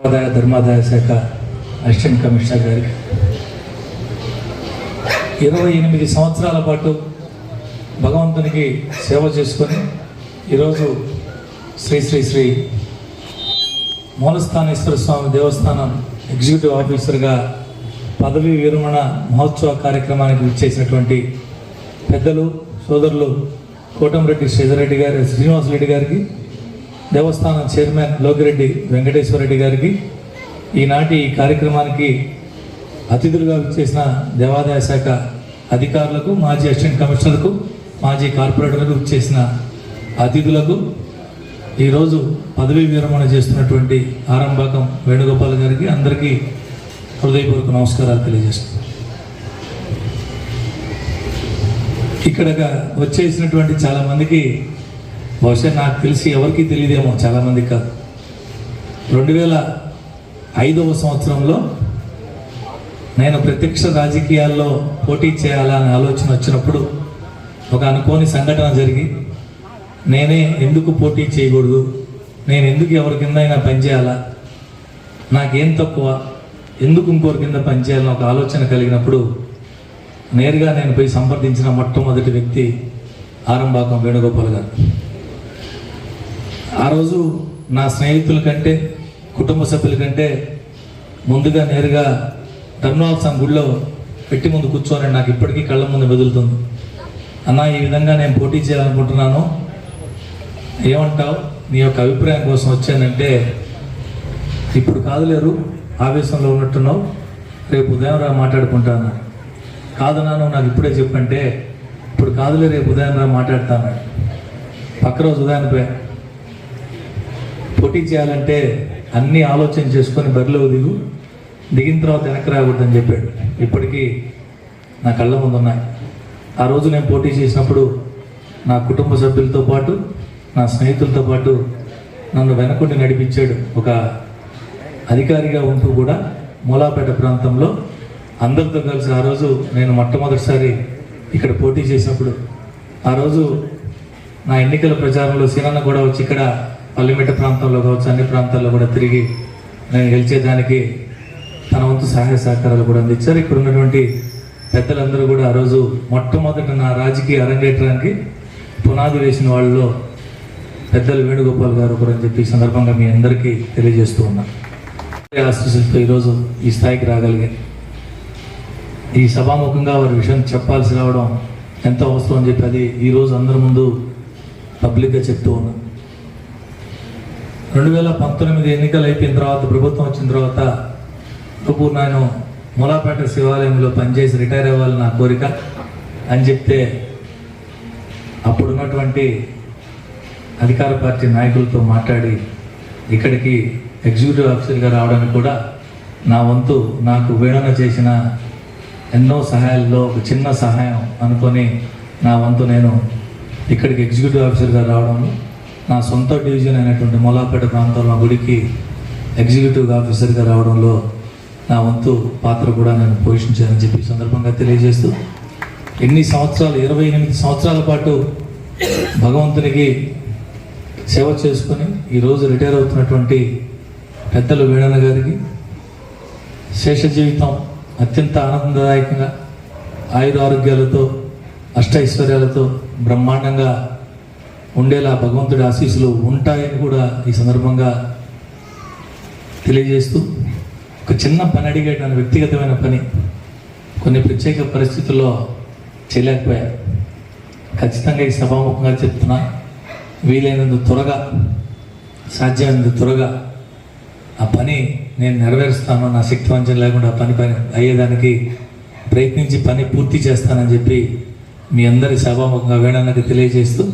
ఆదాయ ధర్మాదాయ శాఖ అసిస్టెంట్ కమిషనర్ గారికి ఇరవై ఎనిమిది సంవత్సరాల పాటు భగవంతునికి సేవ చేసుకొని ఈరోజు శ్రీ శ్రీ శ్రీ మూలస్థానేశ్వర స్వామి దేవస్థానం ఎగ్జిక్యూటివ్ ఆఫీసర్గా పదవీ విరమణ మహోత్సవ కార్యక్రమానికి విచ్చేసినటువంటి పెద్దలు సోదరులు కోటంరెడ్డి శ్రీధర్రెడ్డి గారి శ్రీనివాసరెడ్డి గారికి దేవస్థానం చైర్మన్ లోకిరెడ్డి వెంకటేశ్వర రెడ్డి గారికి ఈనాటి ఈ కార్యక్రమానికి అతిథులుగా చేసిన దేవాదాయ శాఖ అధికారులకు మాజీ అసిస్టెంట్ కమిషనర్కు మాజీ కార్పొరేటర్లకు చేసిన అతిథులకు ఈరోజు పదవీ విరమణ చేస్తున్నటువంటి ఆరంభాకం వేణుగోపాల్ గారికి అందరికీ హృదయపూర్వక నమస్కారాలు తెలియజేస్తున్నాను. ఇక్కడగా వచ్చేసినటువంటి చాలామందికి బహుశా నాకు తెలిసి ఎవరికీ తెలియదేమో చాలా మందికి కాదు. రెండు వేల ఐదవ సంవత్సరంలో నేను ప్రత్యక్ష రాజకీయాల్లో పోటీ చేయాలనే ఆలోచన వచ్చినప్పుడు ఒక అనుకోని సంఘటన జరిగి నేనే ఎందుకు పోటీ చేయకూడదు నేను ఎందుకు ఎవరి కింద అయినా పనిచేయాలా నాకేం తక్కువ ఎందుకు ఇంకోరి కింద పనిచేయాలని ఒక ఆలోచన కలిగినప్పుడు నేరుగా నేను పోయి సంప్రదించిన మొట్టమొదటి వ్యక్తి ఆరంభాకం వేణుగోపాల్ గారు. ఆ రోజు నా స్నేహితుల కంటే కుటుంబ సభ్యుల కంటే ముందుగా నేరుగా ధర్మవాల్సం గుడిలో పెట్టి ముందు కూర్చొని నాకు ఇప్పటికీ కళ్ళ ముందు మెదులుతుంది. అన్న ఈ విధంగా నేను పోటీ చేయాలనుకుంటున్నాను. ఏమంటావు? నీ యొక్క అభిప్రాయం కోసం వచ్చానంటే ఇప్పుడు కాదులేరు ఆవేశంలో ఉన్నట్టున్నావు. రేపు ఉదయం రా మాట్లాడుకుంటాను. కాదు నాను నాకు ఇప్పుడే చెప్పంటే ఇప్పుడు కాదులే రేపు ఉదయం రా మాట్లాడతాను. పక్క రోజు ఉదయానికి పోయా. పోటీ చేయాలంటే అన్ని ఆలోచన చేసుకొని బరిలో దిగు. దిగిన తర్వాత వెనక్కి రాకూడదని చెప్పాడు. ఇప్పటికీ నా కళ్ళ ముందు ఉన్నాయి. ఆ రోజు నేను పోటీ చేసినప్పుడు నా కుటుంబ సభ్యులతో పాటు నా స్నేహితులతో పాటు నన్ను వెనకుండి నడిపించాడు ఒక అధికారిగా ఉంటూ కూడా మూలాపేట ప్రాంతంలో అందరితో కలిసి ఆ రోజు నేను మొట్టమొదటిసారి ఇక్కడ పోటీ చేసినప్పుడు. ఆ రోజు నా ఎన్నికల ప్రచారంలో సినన్న కూడా వచ్చి ఇక్కడ పల్లిమిట్ట ప్రాంతంలో కావచ్చు అన్ని ప్రాంతాల్లో కూడా తిరిగి నేను గెలిచేదానికి తన వంతు సహాయ సహకారాలు కూడా అందించారు. ఇక్కడ ఉన్నటువంటి పెద్దలందరూ కూడా ఆ రోజు మొట్టమొదట నా రాజకీయ అరంగేట్రానికి పునాది వేసిన వాళ్ళలో పెద్దలు వేణుగోపాల్ గారు కూడా అని చెప్పి సందర్భంగా మీ అందరికీ తెలియజేస్తూ ఉన్నాను ఆశీస్సులతో ఈరోజు ఈ స్థాయికి రాగలిగాను. ఈ సభాముఖంగా వారి విషయం చెప్పాల్సి రావడం ఎంతో అవసరం అని చెప్పి అది ఈరోజు అందరి ముందు పబ్లిక్గా చెప్తూ ఉన్నాను రెండు వేల పంతొమ్మిది ఎన్నికలు అయిపోయిన తర్వాత ప్రభుత్వం వచ్చిన తర్వాత ఇప్పుడు నేను మూలాపేట శివాలయంలో పనిచేసి రిటైర్ అవ్వాలి నా కోరిక అని చెప్తే అప్పుడున్నటువంటి అధికార పార్టీ నాయకులతో మాట్లాడి ఇక్కడికి ఎగ్జిక్యూటివ్ ఆఫీసర్గా రావడానికి కూడా నా వంతు నాకు వేడన చేసిన ఎన్నో సహాయాల్లో ఒక చిన్న సహాయం అనుకొని నా వంతు నేను ఇక్కడికి ఎగ్జిక్యూటివ్ ఆఫీసర్గా రావడం నా సొంత డివిజన్ అయినటువంటి మొలాపేట ప్రాంతంలో గుడికి ఎగ్జిక్యూటివ్ ఆఫీసర్గా రావడంలో నా వంతు పాత్ర కూడా నేను పోషించానని చెప్పి సందర్భంగా తెలియజేస్తూ ఎన్ని సంవత్సరాలు ఇరవై ఎనిమిది సంవత్సరాల పాటు భగవంతునికి సేవ చేసుకొని ఈరోజు రిటైర్ అవుతున్నటువంటి పెద్దలు వీణన గారికి శేష జీవితం అత్యంత ఆనందదాయకంగా ఆయుర ఆరోగ్యాలతో అష్టైశ్వర్యాలతో బ్రహ్మాండంగా ఉండేలా భగవంతుడి ఆశీస్సులు ఉంటాయని కూడా ఈ సందర్భంగా తెలియజేస్తూ ఒక చిన్న పని అడిగేటాను వ్యక్తిగతమైన పని. కొన్ని ప్రత్యేక పరిస్థితుల్లో చేయలేకపోయా ఖచ్చితంగా ఈ సభాముఖంగా చెప్తున్నా వీలైనంత త్వరగా సాధ్యమైనంత త్వరగా ఆ పని నేను నెరవేరుస్తాను నా శక్తి వంచన లేకుండా పని పని అయ్యేదానికి ప్రయత్నించి పని పూర్తి చేస్తానని చెప్పి మీ అందరి సభాముఖంగా వేణన్నకి తెలియజేస్తూ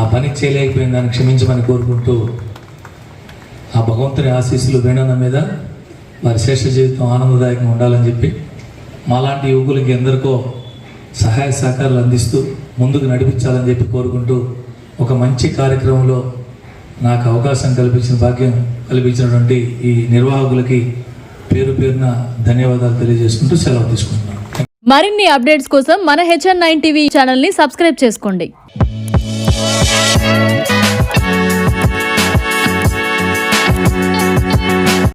ఆ పని చేయలేకపోయిన దాన్ని క్షమించమని కోరుకుంటూ ఆ భగవంతుని ఆశీస్సులు వేణన్న మీద వారి శేష జీవితం ఆనందదాయకంగా ఉండాలని చెప్పి మాలాంటి యువకులకి ఎందరికో సహాయ సహకారాలు అందిస్తూ ముందుకు నడిపించాలని చెప్పి కోరుకుంటూ ఒక మంచి కార్యక్రమంలో నాకు అవకాశం కల్పించిన భాగ్యం కల్పించినటువంటి ఈ నిర్వాహకులకి పేరు పేరున ధన్యవాదాలు తెలియజేసుకుంటూ సెలవు తీసుకుంటున్నాను. మరిన్ని అప్డేట్స్ కోసం మన హెచ్ఎన్ నైన్ టీవీ ఛానల్ని సబ్స్క్రైబ్ చేసుకోండి. Música